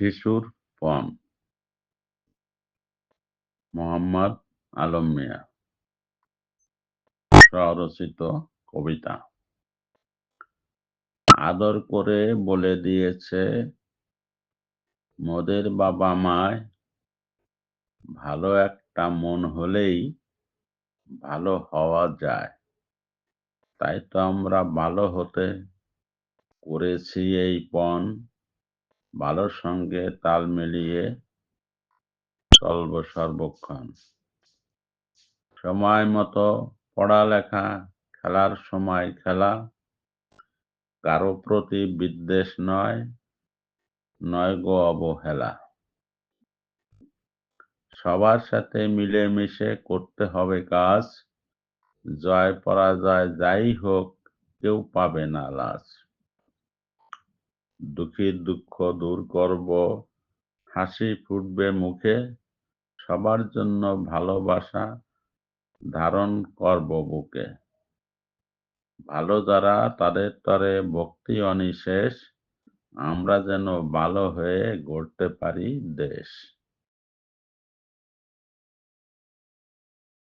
শিশুর পণ মোহাম্মদ আলম মিয়া। স্বরচিত কবিতা। আদর করে বলে দিয়েছে, মোদের বাবা মায় ভালো একটা মন হলেই ভালো হওয়া যায়। তাই তো আমরা ভালো হতে করেছি এই পণ। ভালোর সঙ্গে তাল মিলিয়ে চলব সর্বক্ষণ। সময় মতো পড়ালেখা, খেলার সময় খেলা। কারও প্রতি বিদ্বেষ নয় নয় গো অবহেলা। সবার সাথে মিলেমিশে করতে হবে কাজ। জয় পরাজয় যাই হোক, কেউ পাবে না লাজ দুঃখীর দুঃখ দূর করব। হাসি ফুটবে মুখে। সবার জন্য ভালোবাসা ধারণ করব বুকে। ভালো যারা, তাদের তরে ভক্তি অনিশেষ। আমরা যেন ভালো হয়ে গড়তে পারি দেশ।